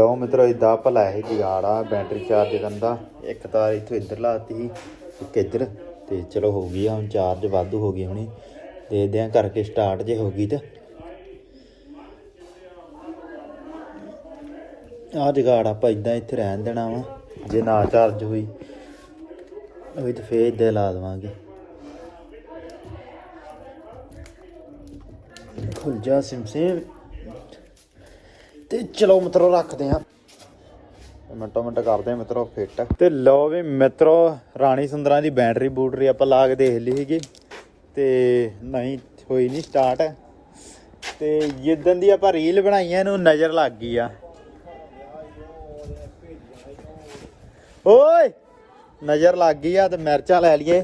ਲਓ ਮਿੱਤਰੋ ਇਦਾਂ ਭਲਾ ਇਹ ਜੁਗਾੜ ਆ, ਬੈਟਰੀ ਚਾਰਜ ਕਰਨ ਦਾ। ਇੱਕ ਤਾਰ ਇੱਥੋਂ ਇੱਧਰ ਲਾਤੀ ਸੀ, ਇੱਕ ਇੱਧਰ। ਤੇ ਚਲੋ ਹੋ ਗਈ ਆ, ਹੁਣ ਚਾਰਜ ਵਾਧੂ ਹੋ ਗਈ ਹੁਣੀ। ਦੇਖਦੇ ਆ ਕਰਕੇ ਸਟਾਰਟ ਜੇ ਹੋ ਗਈ ਤੇ। ਆ ਜੁਗਾੜ ਆਪਾਂ ਇਦਾਂ ਇੱਥੇ ਰਹਿਣ ਦੇਣਾ ਵਾ, ਜੇ ਨਾ ਚਾਰਜ ਹੋਈ। ਹੋਈ ਤੇ ਫੇਰ ਇੱਦਾਂ ਲਾ ਦੇਵਾਂਗੇ। ਖੁੱਲ ਜਾ ਸਿਮਸੇ ਤੇ ਚਲੋ ਮਿੱਤਰੋ ਰੱਖਦੇ ਆ। ਮਿੰਟੋ ਮਿੰਟ ਕਰਦੇ ਆ ਮਿੱਤਰੋ, ਫਿੱਟ। ਤੇ ਲਓ ਵੀ ਮਿੱਤਰੋ, ਰਾਣੀ ਸੁੰਦਰਾਂ ਦੀ ਬੈਟਰੀ ਬੂਟਰੀ ਆਪਾਂ ਲਾ ਕੇ ਦੇਖ ਲਈ ਸੀਗੀ। ਤੇ ਨਹੀਂ, ਹੋਈ ਨਹੀਂ ਸਟਾਰਟ ਤੇ ਜਿੱਦਣ ਦੀ ਆਪਾਂ ਰੀਲ ਬਣਾਈ ਆ, ਇਹਨੂੰ ਨਜ਼ਰ ਲੱਗ ਗਈ ਆ। ਓਏ! ਨਜ਼ਰ ਲੱਗ ਗਈ ਆ ਤੇ ਮਿਰਚਾਂ ਲੈ ਲਈਏ।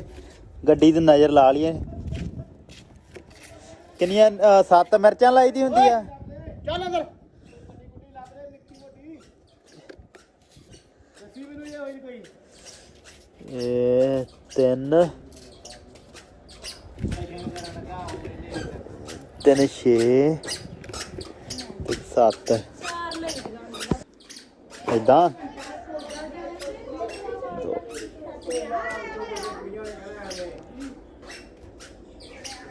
ਗੱਡੀ ਤੇ ਨਜ਼ਰ ਲਾ ਲਈਏ। ਕਿੰਨੀਆਂ ਸੱਤ ਮਿਰਚਾਂ ਲਾਈ ਦੀ ਹੁੰਦੀ ਆ ਚੱਲ ਅੰਦਰ ਦੱਸੀ ਮੈਨੂੰ ਇਹ ਹੋਈ ਨੀ ਕੋਈ। ਇਹ ਤਿੰਨ। ਤਿੰਨ ਛੇ ਤੇ ਸੱਤ। ਇਦਾਂ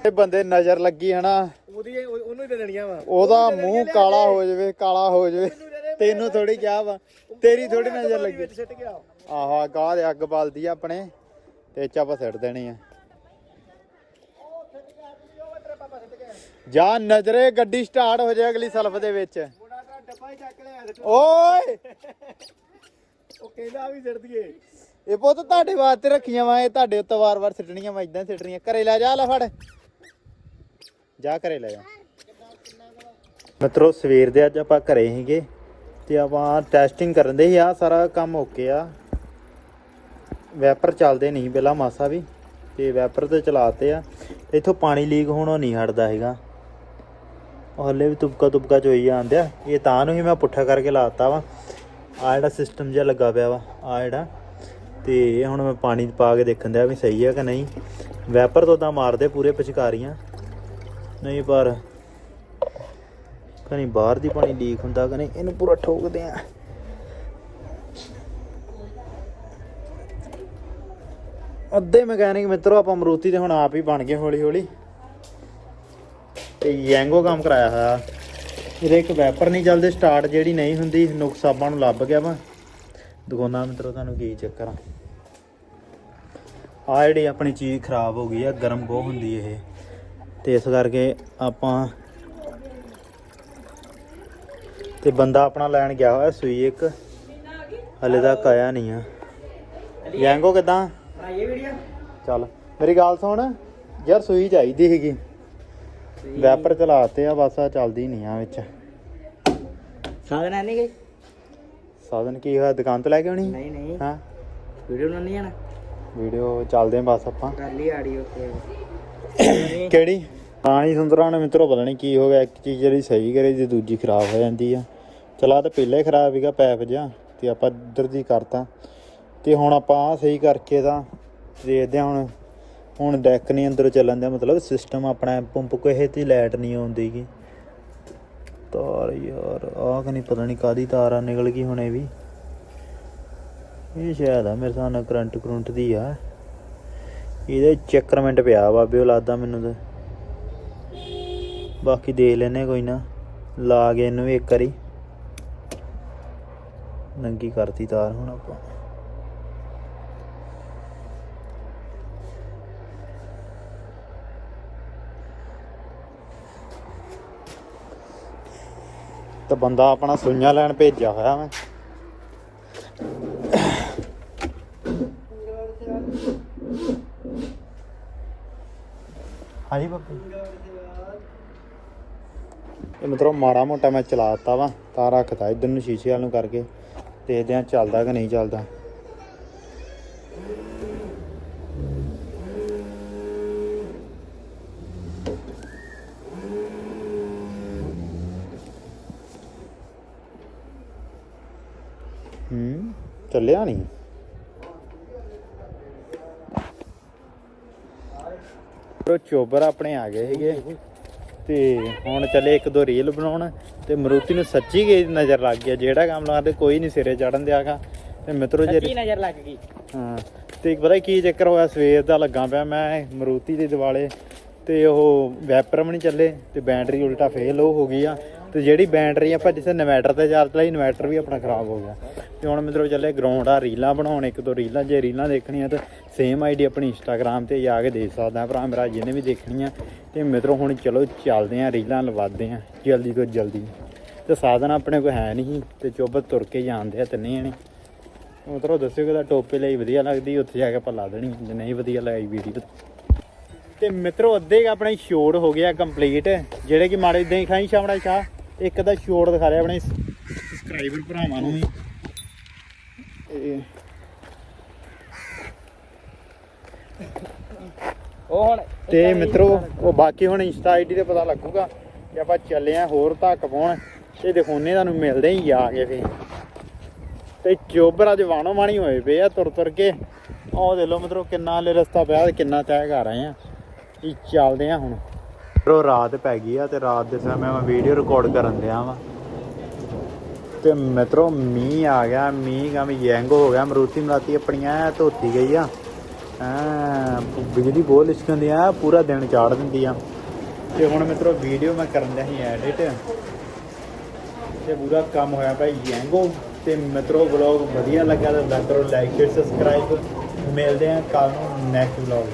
ਇਹ ਬੰਦੇ ਨਜ਼ਰ ਲੱਗੀ ਹਨਾ। ਉਹਦੀ ਉਹ- ਉਹਨੂੰ ਹੀ ਦੇ ਦੇਣੀਆਂ ਵਾ। ਉਹਦਾ ਮੂੰਹ ਕਾਲਾ ਹੋ ਜਾਵੇ ਕਾਲਾ ਹੋ ਜਾਵੇ। ਤੈਨੂੰ ਥੋੜੀ ਕਿਹਾ ਵਾ। ਤੇਰੀ ਥੋੜੀ ਨਜ਼ਰ ਲੱਗੀ। ਵਿੱਚ ਸਿੱਟ ਗਿਆ। ਆਹਾ ਗਾਹ ਦੇ ਅੱਗ ਬਲਦੀ ਆ ਆਪਣੇ ਤੇ ਚੱਪ ਸਿੱਟ ਦੇਣੀ ਆ। ਜਾ ਨਜ਼ਰੇ ਗੱਡੀ ਸਟਾਰਟ ਹੋ ਜਾਏ ਅਗਲੀ ਸਲਫ ਦੇ ਵਿੱਚ। ਓਏ! ਉਹ ਕਹਿੰਦਾ ਵੀ ਸਿੱਟ ਦਈਏ। ਇਹ ਪੁੱਤ ਤੁਹਾਡੇ ਵਾਸਤੇ ਰੱਖੀਆਂ ਵਾ ਇਹ ਤੁਹਾਡੇ ਉੱਤੇ ਵਾਰ-ਵਾਰ ਸਿੱਟਣੀਆਂ ਵਾ ਇਦਾਂ ਸਿੱਟਣੀਆਂ। ਘਰੇ ਲੈ ਜਾ ਲੈ ਫੜ। ਜਾ ਘਰੇ ਲੈ ਜਾ। ਮਿੱਤਰੋ ਸਵੇਰ ਦੇ ਅੱਜ ਆਪਾਂ ਘਰੇ ਸੀਗੇ। ਤੇ ਆਪਾਂ ਟੈਸਟਿੰਗ ਕਰਨ ਦੇ ਸੀ ਆ, ਸਾਰਾ ਕੰਮ ਓਕੇ ਆ। ਵੈਪਰ ਚੱਲਦੇ ਨਹੀਂ ਪਹਿਲਾਂ ਮਾਸਾ ਵੀ, ਤੇ ਵੈਪਰ ਤੇ ਚਲਾਤੇ ਆ। ਤੇ ਇੱਥੋਂ ਪਾਣੀ ਲੀਕ ਹੋਣੋਂ ਨਹੀਂ ਹਟਦਾ ਹੈਗਾ। ਹਲੇ ਵੀ ਤੁਬਕਾ ਤੁਬਕਾ ਚੋਈ ਜਾਂਦੇ ਆ। ਇਹ ਤਾਂ ਨੂੰ ਹੀ ਮੈਂ ਪੁੱਠਾ ਕਰਕੇ ਲਾਤਾ ਵਾ। ਆ ਜਿਹੜਾ ਸਿਸਟਮ ਜਿਹਾ ਲੱਗਾ ਪਿਆ ਵਾ ਆ ਜਿਹੜਾ। ਤੇ ਇਹ ਹੁਣ ਮੈਂ ਪਾਣੀ ਪਾ ਕੇ ਦੇਖਣ ਦਿਆ ਵੀ ਸਹੀ ਆ ਕਿ ਨਹੀਂ। ਵੈਪਰ ਤੋਂ ਤਾਂ ਮਾਰਦੇ ਪੂਰੇ ਪਿਚਕਾਰੀਆਂ। ਨਹੀਂ ਪਰ ਕਹੀਂ ਬਾਹਰ ਦੀ ਪਾਣੀ ਲੀਕ ਹੁੰਦਾ ਕਨੀ ਇਹਨੂੰ ਪੂਰਾ ਠੋਕਦੇ ਆ। ਅੱਧੇ ਮਕੈਨਿਕ ਮਿੱਤਰੋ, ਆਪਾਂ ਮਰੂਤੀ ਤੇ ਹੁਣ ਆਪ ਹੀ ਬਣ ਗਏ ਹੌਲੀ ਹੌਲੀ ਤੇ ਯੈਂਗੋ ਕੰਮ ਕਰਾਇਆ ਹੋਇਆ। ਇਹਦੇ ਇੱਕ ਵੈਪਰ ਨਹੀਂ ਚੱਲਦੇ, ਸਟਾਰਟ ਜਿਹੜੀ ਨਹੀਂ ਹੁੰਦੀ ਨੁਕਸ ਆਪਾਂ ਨੂੰ ਲੱਭ ਗਿਆ ਵਾ। ਦਿਖਾਉਣਾ ਮਿੱਤਰੋ, ਤੁਹਾਨੂੰ ਕੀ ਚੱਕਰ ਆ। ਆ ਜਿਹੜੀ ਆਪਣੀ ਚੀਜ਼ ਖਰਾਬ ਹੋ ਗਈ ਆ, ਗਰਮ ਬਹੁਤ ਹੁੰਦੀ ਇਹ। ਤੇ ਇਸ ਕਰਕੇ ਆਪਾਂ ਤੇ ਬੰਦਾ ਆਪਣਾ ਲੈਣ ਗਿਆ ਹੋਇਆ ਸੂਈ ਇੱਕ। ਹਲੇ ਤੱਕ ਆਇਆ ਨਹੀਂ ਆ। ਯੈਂਗੋ ਕਿਦਾਂ? ਬਣਾਈਏ ਵੀਡੀਓ ਚੱਲ ਮੇਰੀ ਗੱਲ ਸੁਣ। ਯਾਰ ਸੂਈ ਚਾਹੀਦੀ ਸੀਗੀ। ਵੈਪਰ ਚਲਾਤੇ ਆ ਬਸ ਆ ਚੱਲਦੀ ਨਹੀਂ ਆ ਵਿੱਚ। ਸਾਧਨ ਹੈ ਨਹੀਂ ਗਈ ਸਾਧਨ ਕੀ ਹੋਇਆ? ਦੁਕਾਨ ਤੋਂ ਲੈ ਕੇ ਆਉਣੀ? ਨਹੀਂ ਨਹੀਂ। ਹਾਂ। ਵੀਡੀਓ ਬਣਾਉਣੀ ਜਾਣਾ ਵੀਡੀਓ ਚੱਲਦੇ ਆ ਬਸ ਆਪਾਂ। ਕਰ ਲਈ ਆਡੀਓ ਕਿਹੜੀ? ਪਾਣੀ ਸੁੰਦਰਾਂ ਨੇ ਮਿੱਤਰੋ ਪਤਾ ਨਹੀਂ ਕੀ ਹੋ ਗਿਆ। ਇੱਕ ਚੀਜ਼ ਜਿਹੜੀ ਸਹੀ ਕਰੇ ਦੀ ਦੂਜੀ ਖਰਾਬ ਹੋ ਜਾਂਦੀ ਆ। ਚਲਾ ਤਾਂ ਪਹਿਲਾਂ ਹੀ ਖਰਾਬ ਸੀਗਾ ਪੈਪ ਜਿਹਾ ਤੇ ਆਪਾਂ ਇੱਧਰ ਦੀ ਕਰਤਾ। ਤੇ ਹੁਣ ਆਪਾਂ ਆ ਸਹੀ ਕਰਕੇ ਤਾਂ ਦੇਖਦੇ ਹਾਂ ਹੁਣ ਹੁਣ ਡੈਕ ਨਹੀਂ ਅੰਦਰ ਚੱਲਣ ਦਿਆ, ਮਤਲਬ ਸਿਸਟਮ ਆਪਣਾ ਪੰਪ ਕੋਹੇ ਤੇ ਲਾਈਟ ਨਹੀਂ ਆਉਂਦੀਗੀ। ਤਾਰ ਯਾਰ, ਆਹ ਕਿ ਨਹੀਂ ਪਤਾ ਨਹੀਂ ਕਾਦੀ ਤਾਰ ਆ ਨਿਕਲ ਗਈ ਹੁਣੇ ਵੀ। ਇਹ ਸ਼ਾਇਦ ਆ ਮੇਰੇ ਹਿਸਾਬ ਨਾਲ ਕਰੰਟ ਕਰੰਟ ਦੀ ਆ। ਇਹਦੇ ਚੱਕਰਮੈਂਟ ਪਿਆ ਬਾਬੇ ਉਹ ਲੱਗਦਾ ਮੈਨੂੰ ਤਾਂ। ਬਾਕੀ ਦੇਖ ਲੈਨੇ ਕੋਈ ਨਾ, ਲਾ ਕੇ ਇਹਨੂੰ ਵੀ ਇੱਕ ਵਾਰੀ। ਨੰਗੀ ਕਰਤੀ ਤਾਰ ਹੁਣ ਆਪਾਂ। ਤਾਂ ਬੰਦਾ ਆਪਣਾ ਸੂਈਆਂ ਲੈਣ ਭੇਜਿਆ ਹੋਇਆ ਮੈਂ। ਹਾਂਜੀ ਬਾਪੂ। ਇਹ ਮਤਲਬ ਮਾੜਾ ਮੋਟਾ ਮੈਂ ਚਲਾਤਾ ਵਾ, ਤਾਂ ਰੱਖਤਾ ਇਧਰ ਨੂੰ ਸ਼ੀਸ਼ੇ ਵਾਲ ਨੂੰ ਕਰਕੇ। ਦੇਖਦੇ ਆ ਚੱਲਦਾ ਕਿ ਨਹੀਂ ਚੱਲਦਾ। ਹੂੰ, ਚੱਲਿਆ ਨਹੀਂ। ਉਹ ਚੋਬਰ ਆਪਣੇ ਆ ਗਏ ਸੀਗੇ। ਤੇ ਹੁਣ ਚੱਲੇ ਇੱਕ ਦੋ ਰੀਲ ਬਣਾਉਣ ਤੇ ਮਰੂਤੀ ਨੂੰ ਸੱਚੀ ਗਈ ਨਜ਼ਰ ਲੱਗ ਗਿਆ ਜਿਹੜਾ ਕੰਮ ਲਾਉਂਦੇ ਕੋਈ ਨਹੀਂ ਸਿਰੇ ਚੜਨ ਦਿਆਗਾ ਤੇ ਮਿੱਤਰੋ ਜੇ ਨਜ਼ਰ ਲੱਗ ਗਈ। ਹਾਂ ਤੇ ਇੱਕ ਪਤਾ ਕੀ ਚੱਕਰ ਹੋਇਆ ਸਵੇਰ ਦਾ ਲੱਗਾ ਪਿਆ ਮੈਂ ਮਰੂਤੀ ਦੇ ਦਿਵਾਲੇ। ਤੇ ਉਹ ਵੈਪਰਮ ਨਹੀਂ ਚੱਲੇ ਤੇ ਬੈਟਰੀ ਉਲਟਾ ਫੇਲ ਹੋ ਹੋ ਗਈ ਆ। ਤੇ ਜਿਹੜੀ ਬੈਟਰੀ ਆਪਾਂ ਜਿੱਥੇ ਇਨਵਰਟਰ ਤੇ ਚਾਰਜ ਲਾਈ ਇਨਵੈਟਰ ਵੀ ਆਪਣਾ ਖਰਾਬ ਹੋ ਗਿਆ। ਤੇ ਹੁਣ ਮਿੱਤਰੋ ਚੱਲੇ ਗਰਾਊਂਡ ਆ, ਰੀਲਾਂ ਬਣਾਉਣ, ਇੱਕ ਦੋ ਰੀਲਾਂ, ਜੇ ਰੀਲਾਂ ਦੇਖਣੀਆਂ ਤਾਂ ਸੇਮ ਆਈਡੀ ਆਪਣੀ ਇੰਸਟਾਗ੍ਰam ਤੇ ਜਾ ਕੇ ਦੇਖ ਸਕਦਾ ਭਰਾ ਮੇਰਾ, ਜਿਹਨੇ ਵੀ ਦੇਖਣੀਆਂ। ਤੇ ਮਿੱਤਰੋ ਹੁਣ ਚਲੋ ਚੱਲਦੇ ਆ, ਰੀਲਾਂ ਲਵਾਦੇ ਆ, ਜਲਦੀ ਤੋਂ ਜਲਦੀ। ਤੇ ਸਾਧਨ ਆਪਣੇ ਕੋਲ ਹੈ ਨਹੀਂ, ਤੇ ਚੁੱਪ ਤੁਰ ਕੇ ਜਾਂਦੇ ਆ ਤਿੰਨੇ ਜਣੇ। ਉਧਰੋਂ ਦੱਸਿਓ ਕਿ ਟੋਪੇ ਲਈ ਵਧੀਆ ਲੱਗਦੀ, ਉੱਥੇ ਜਾ ਕੇ ਆਪਾਂ ਲਾ ਦੇਣੀ, ਜੇ ਨਹੀਂ ਵਧੀਆ ਲੱਗੀ ਵੀਡੀਓ ਤੇ ਮਿੱਤਰੋ ਅੱਧੇ ਆਪਣਾ ਸ਼ੋਟ ਹੋ ਗਿਆ ਕੰਪਲੀਟ ਜਿਹੜੇ ਕਿ ਮਾੜੇ ਇਦਾਂ ਹੀ ਖਾਈ ਸ਼ਾਮੜਾ ਸ਼ਾਹ ਇੱਕ ਦਾ ਸ਼ੋਟ ਦਿਖਾ ਰਿਹਾ ਆਪਣੇ ਸਬਸਕ੍ਰਾਈਬਰ ਭਰਾਵਾਂ ਨੂੰ ਵੀ। ਉਹ ਹੁਣ ਤੇ ਮਿੱਤਰੋ ਉਹ ਬਾਕੀ ਹੁਣ ਇੰਸਟਾ ਆਈਡੀ ਤੇ ਪਤਾ ਲੱਗੂਗਾ ਕਿ ਆਪਾਂ ਚੱਲੇ ਆ ਹੋਰ ਧੱਕ ਪਾਉਣ। ਤੇ ਦਿਖਾਉਨੇ ਤੁਹਾਨੂੰ ਮਿਲਦੇ ਹੀ ਆ ਕੇ ਫੇ ਤੇ ਚੋਬਰ ਅੱਜ ਵਾਣੋ ਵਾਣੀ ਹੋਏ ਪਏ ਆ ਤੁਰ ਤੁਰ ਕੇ। ਉਹ ਦੇ ਲੋ ਮਿੱਤਰੋ ਕਿੰਨਾ ਹਲੇ ਰਸਤਾ ਪਿਆ ਕਿੰਨਾ ਤੈਅ ਕਰ ਰਹੇ ਆ। ਇਹ ਚੱਲਦੇ ਆ ਹੁਣ? ਮਿੱਤਰੋ ਰਾਤ ਪੈ ਗਈ ਆ ਤੇ ਰਾਤ ਦੇ ਸਮੇਂ ਮੈਂ ਵੀਡੀਓ ਰਿਕਾਰਡ ਕਰਨ ਦਿਆ ਵਾਂ। ਤੇ ਮਿੱਤਰੋ ਮੀਂਹ ਆ ਗਿਆ ਮੀਂਹ ਕਾ ਵੀ ਯੈਂਗੋ ਹੋ ਗਿਆ ਮਰੂਤੀ ਮਰਾਤੀ ਆਪਣੀਆਂ ਧੋਤੀ ਗਈ ਆ। ਬਿਜਲੀ ਬਹੁਤ ਲਿਸ਼ਕਦੀ ਆ ਪੂਰਾ ਦਿਨ ਚਾੜ ਦਿੰਦੀ ਆ। ਤੇ ਹੁਣ ਮਿੱਤਰੋ ਵੀਡੀਓ ਮੈਂ ਕਰਨ ਦਿਆ ਸੀ ਐਡਿਟ ਤੇ ਪੂਰਾ ਕੰਮ ਹੋਇਆ ਪਿਆ ਯੈਂਗੋ ਤੇ ਮਿੱਤਰੋ ਵਲੌਗ ਵਧੀਆ ਲੱਗਾ ਤਾਂ ਕਰੋ ਲਾਈਕ ਸ਼ੇਅਰ ਸਬਸਕ੍ਰਾਈਬ ਮਿਲਦੇ ਆ ਕੱਲ ਨੂੰ ਨੈਕਸਟ ਵਲੌਗ